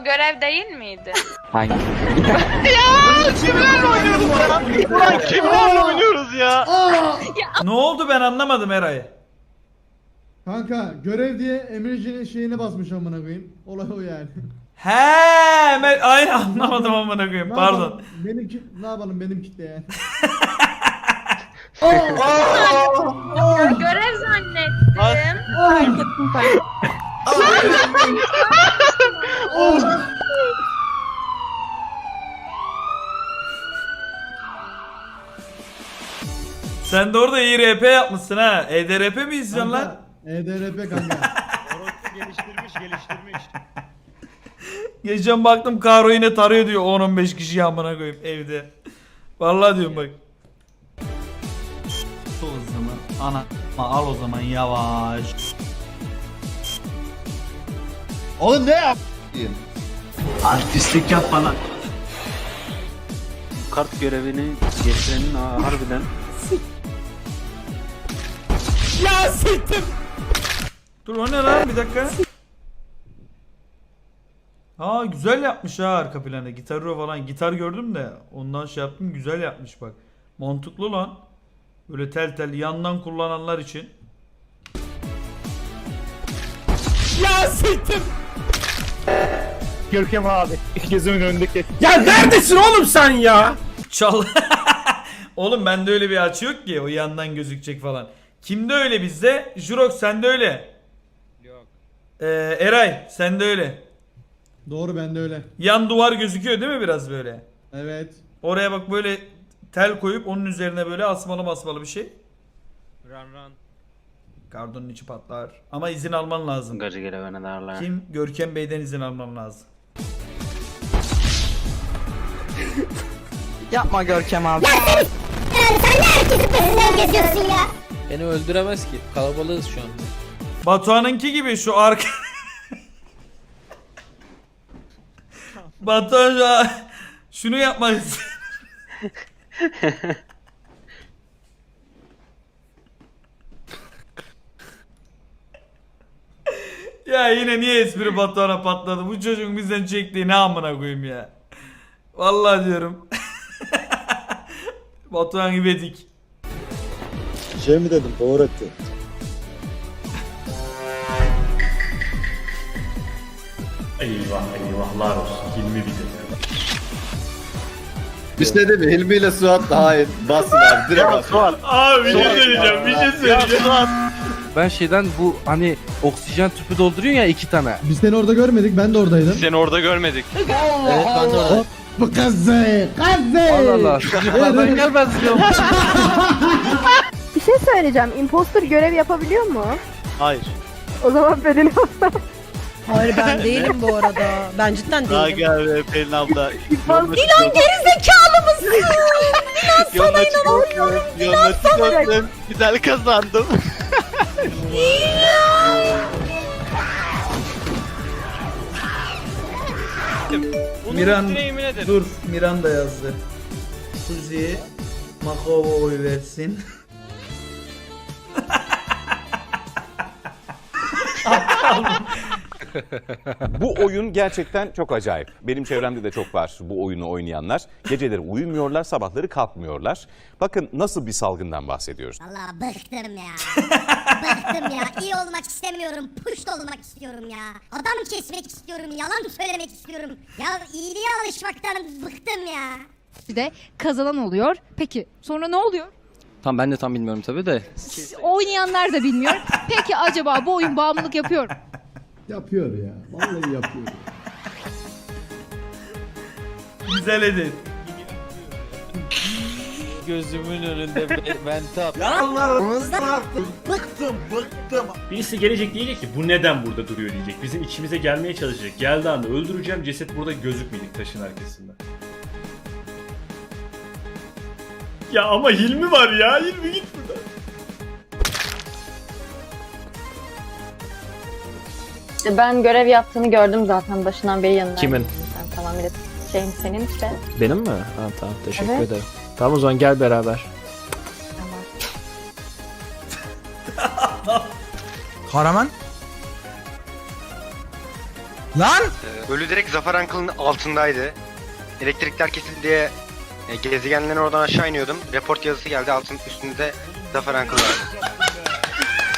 O görev değil miydi? Hangi? Kimlerle oynuyoruz ya? Ulan kimlerle oynuyoruz ya? Ne oldu ben anlamadım Eray. Kanka görev diye Emirci'nin şeyine basmış amına koyayım. Olay o yani. He, ben aynı anlamadım amına koyayım. Ne Pardon. yapalım? Benim ki ne yapalım benim kitle yani. Ya görev zannettim. Sen de orada iyi RP yapmışsın ha. EDRP mi izliyorsun lan? EDRP kanka. Orospu geliştirmiş geliştirmiş. Geçen baktım Karo yine tarıyor diyor 10-15 kişi amına koyayım evde. Vallahi diyorum bak. Sol hızımı ana al o zaman yavaş. Oğlum ne yap? Artistlik yap bana. kart görevini getirenin ha, harbiden Ya siktim. Dur o ne lan bir dakika. Aa güzel yapmış ha arka planda. Gitarı falan. Gitar gördüm de ondan şey yaptım. Güzel yapmış bak. Mantıklı lan. Böyle tel tel yandan kullananlar için. Ya siktim. Görkem abi. Gözümün önündeki. Ya neredesin oğlum sen ya? Çal. Oğlum bende öyle bir açı yok ki o yandan gözükecek falan. Kimde öyle bizde? Jurok sende öyle. Yok. Ee, Eray sende öyle. Doğru bende öyle. Yan duvar gözüküyor değil mi biraz böyle? Evet. Oraya bak böyle tel koyup onun üzerine böyle asmalı masmalı bir şey. Run run. Kardonun içi patlar. Ama izin alman lazım. gacı gelevene derler. Kim? Görkem Bey'den izin alman lazım. Yapma Görkem abi. Beni öldüremez ki. Kalabalığız şu anda. Batuhan'ınki gibi şu arka... Batuhan şu an- şunu yapmak ya yine niye espri Batuhan'a patladı? Bu çocuğun bizden çektiği ne amına koyayım ya. Vallahi diyorum. Batuhan İvedik. Şey mi dedim? Doğru etti. Eyvah eyvahlar olsun. Hilmi bir de. Bir şey değil mi? Hilmi ile Suat daha iyi. Basın abi. Direkt basın. Abi bir şey söyleyeceğim, bir şey söyleyeceğim. Ben şeyden bu hani oksijen tüpü dolduruyor ya iki tane. Biz seni orada görmedik ben de oradaydım. Seni orada görmedik. Evet ben de orada. Bu kızı kızı. Allah Allah. Yukarıdan gelmez diyorum. Bir şey söyleyeceğim. Imposter görev yapabiliyor mu? Hayır. O zaman bedeni Hayır ben değilim bu arada. Ben cidden Daha değilim. gel be Pelin abla. İlan gerizekalı mısın? Yoluna çıkıyorum. Yoluna çıkıyorum. Güzel kazandım. Bunun Miran- üstüne yemin ederim. Dur Miranda yazdı. Suzi Makova oy versin. Bu oyun gerçekten çok acayip. Benim çevremde de çok var bu oyunu oynayanlar. Geceleri uyumuyorlar, sabahları kalkmıyorlar. Bakın nasıl bir salgından bahsediyoruz. Allah bıktım ya. bıktım ya. İyi olmak istemiyorum. Puşt olmak istiyorum ya. Adam kesmek istiyorum. Yalan söylemek istiyorum. Ya iyiliğe alışmaktan bıktım ya. de kazanan oluyor. Peki sonra ne oluyor? Tam ben de tam bilmiyorum tabi de. Oynayanlar da bilmiyor. Peki acaba bu oyun bağımlılık yapıyor mu? Yapıyor ya. Vallahi yapıyor. Güzel edin. Gözümün önünde vente at. Birisi gelecek diyecek ki bu neden burada duruyor diyecek. Bizim içimize gelmeye çalışacak. Geldi anda öldüreceğim ceset burada gözükmeyecek taşın arkasında. Ya ama Hilmi var ya. Hilmi git buradan. Ben görev yaptığını gördüm zaten başından beri yanına. Kimin? Sen tamam bir de şeyin senin işte. Benim mi? Ha, tamam teşekkür Evet. ederim. Tamam o zaman gel beraber. Tamam. Karaman? Lan! Ölü direkt Zafer Uncle'ın altındaydı. Elektrikler kesildi diye e, gezegenlerin oradan aşağı iniyordum. Report yazısı geldi altın üstünde Zafer Uncle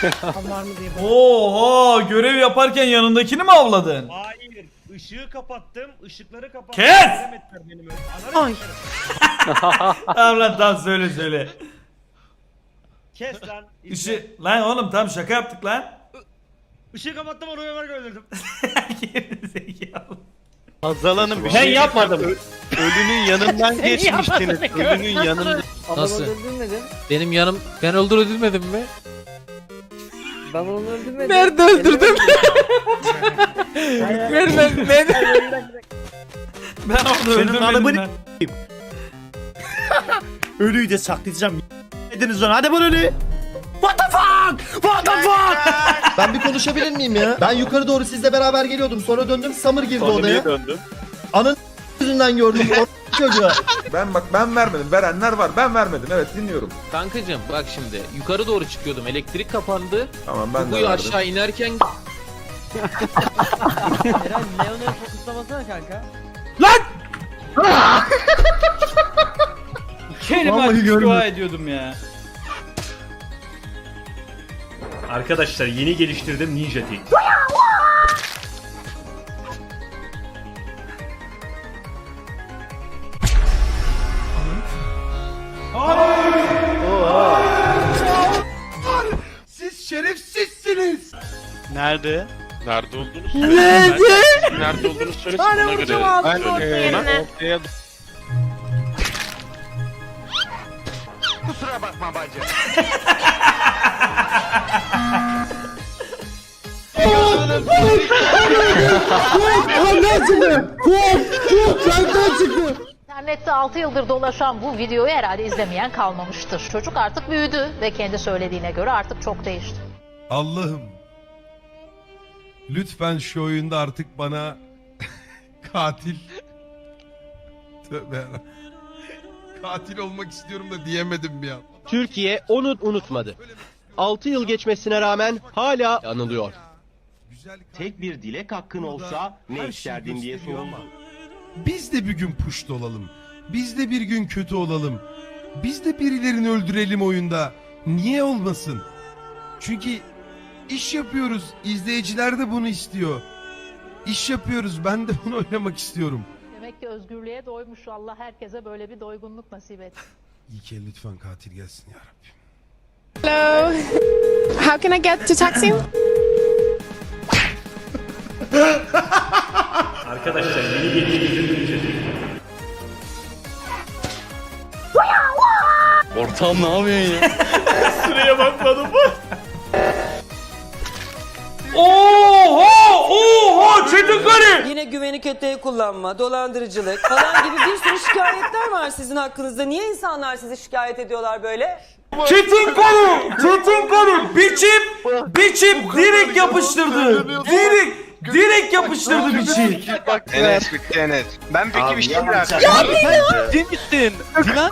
var. Oha görev yaparken yanındakini mi avladın? Hayır. Işığı kapattım. ışıkları kapattım. Kes! Göremediler benim öyle. Ananı tamam lan tamam söyle söyle. Kes lan. İşi lan oğlum tamam şaka yaptık lan. Işığı kapattım onu Ömer öldürdüm. Gerizekalı. Azalanın bir şey yapmadım. Ölünün yanından geçmiştiniz. Ölünün yanından. Nasıl? Benim yanım ben öldürülmedim mi? Ben onu öldürmedim. Nerede öldürdüm? Ver ben ben. Ben onu öldürmedim lan. Ölüyü de saklayacağım. Ediniz onu hadi bunu ölü. What the fuck? What the fuck? Ben bir konuşabilir miyim ya? Ben yukarı doğru sizle beraber geliyordum. Sonra döndüm. Summer girdi odaya. döndün? Anın yüzünden gördüm. O çocuğa. Ben bak ben vermedim. Verenler var. Ben vermedim. Evet dinliyorum. Kankacım bak şimdi yukarı doğru çıkıyordum elektrik kapandı. Tamam ben de Buyu verdim. aşağı inerken Vallahi görmedim. ediyordum ya. Arkadaşlar yeni geliştirdim Ninja Tea. Nerede? Nerede olduğunu söyle. Nerede? Nerede olduğunu söyle ona göre. Ben ortaya Kusura bakma bacı. Çıktı. Çıktı. İnternette 6 yıldır dolaşan bu videoyu herhalde izlemeyen kalmamıştır. Çocuk artık büyüdü ve kendi söylediğine göre artık çok değişti. Allah'ım. Lütfen şu oyunda artık bana katil Tövbe yarabbim. Katil olmak istiyorum da diyemedim bir an. Türkiye onu unutmadı. 6 yıl geçmesine rağmen hala anılıyor. Tek bir dilek hakkın olsa ne isterdin diye soruldu. Biz de bir gün puşt olalım. Biz de bir gün kötü olalım. Biz de birilerini öldürelim oyunda. Niye olmasın? Çünkü iş yapıyoruz. İzleyiciler de bunu istiyor. İş yapıyoruz. Ben de bunu oynamak istiyorum. Demek ki özgürlüğe doymuş Allah herkese böyle bir doygunluk nasip etti. İyi ki lütfen katil gelsin ya Rabbim. Hello. How can I get to taxi? Arkadaşlar yeni geliştirdim Ortam ne yapıyorsun ya? Sıraya bakmadım bak. Oha! Oha! Çetin Kari! Yine güveni kötüye kullanma, dolandırıcılık falan gibi bir sürü şikayetler var sizin hakkınızda. Niye insanlar sizi şikayet ediyorlar böyle? Çetin Kari! Çetin Kari! Biçim! Biçim direkt yapıştırdı. Direkt direkt yapıştırdı biçim. Enes bitti Enes. Ben peki bir şey merak Ciddi misin? Dilan?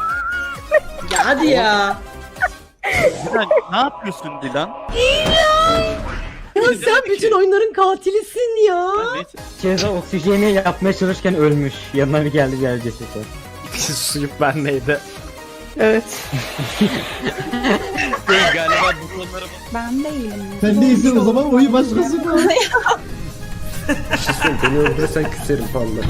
Ya hadi ya. Dilan ne yapıyorsun Dilan? Ya sen bütün oyunların katilisin ya. Ceza oksijeni yapmaya çalışırken ölmüş. Yanına bir geldi bir ceset. Suyup bendeydi. Evet. Galiba bu konulara Ben değilim. Sen değilsin o zaman oyu başkası mı? Beni öldürürsen küserim vallahi.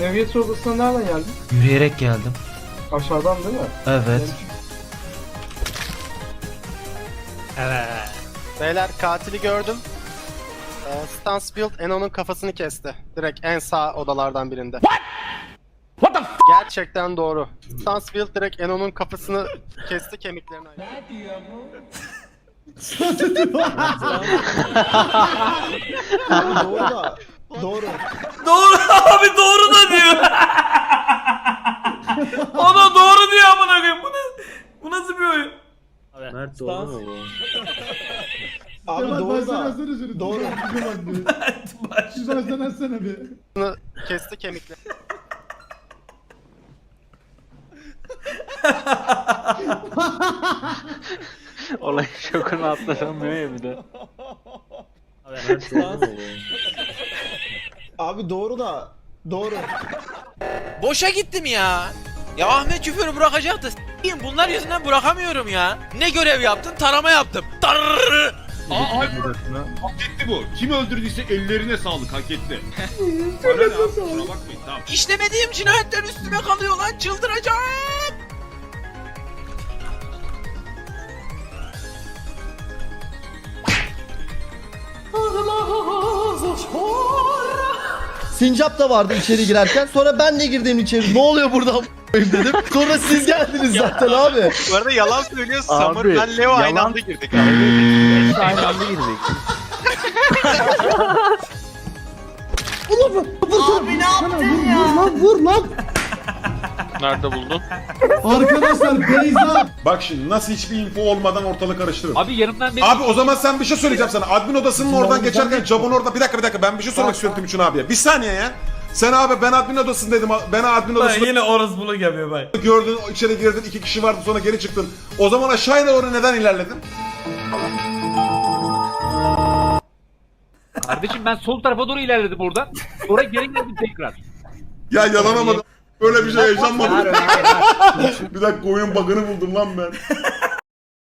Devlet odasına nereden geldin? Yürüyerek geldim. Aşağıdan değil mi? Evet. Beyler katili gördüm. Ee, Stansfield Eno'nun kafasını kesti. Direkt en sağ odalardan birinde. What? What the Gerçekten doğru. Stansfield direkt Eno'nun kafasını kesti kemiklerini ayırdı. Doğru abi doğru da diyor. O da doğru diyor amına koyayım. Bu, ne, bu nasıl bir oyun? Mert doğru mu bu? Abi doğru da. Doğru. Bir baştan açsana bir. Kesti kemiklerini. Olay şokunu atlatamıyor ya bir de. Abi doğru da doğru. Boşa gittim ya. Ya Ahmet küfürü bırakacaktı. S**eyim, Bunlar yüzünden bırakamıyorum ya. Ne görev yaptın? Tarama yaptım. Tarrrr. Hak etti bu. Kim öldürdüyse ellerine sağlık hak etti. Bana ne abi kusura bakmayın tamam. İşlemediğim cinayetler üstüme kalıyor lan. Çıldıracağım. Sincap da vardı içeri girerken. Sonra ben de girdim içeri. Ne oluyor burada dedim. Sonra siz geldiniz zaten abi. Bu arada yalan söylüyorsun. Abi, Summer ben Leo aynı yalan- anda girdik. Hepsi aynı anda girdik. Abi ne yaptın ya? Vur lan vur lan. Nerede buldun? Arkadaşlar Beyza Bak şimdi nasıl hiçbir info olmadan ortalık karıştırır. Abi yarımdan beri Abi o zaman sen bir şey söyleyeceğim sana. Admin odasının oradan geçerken camın orada. Bir dakika bir dakika ben bir şey sormak istiyorum Timuçin abiye. Bir saniye ya. Sen abi ben admin odasındaydım. Ben admin Bak odasında yine orospuluk yapıyor bak. gördün içeri girdin iki kişi vardı sonra geri çıktın. O zaman aşağıya doğru neden ilerledin? Kardeşim ben sol tarafa doğru ilerledim oradan. Oraya geri geldim tekrar. Ya yalan ama böyle bir şey yaşanmadı. bir dakika oyun bug'ını buldum lan ben.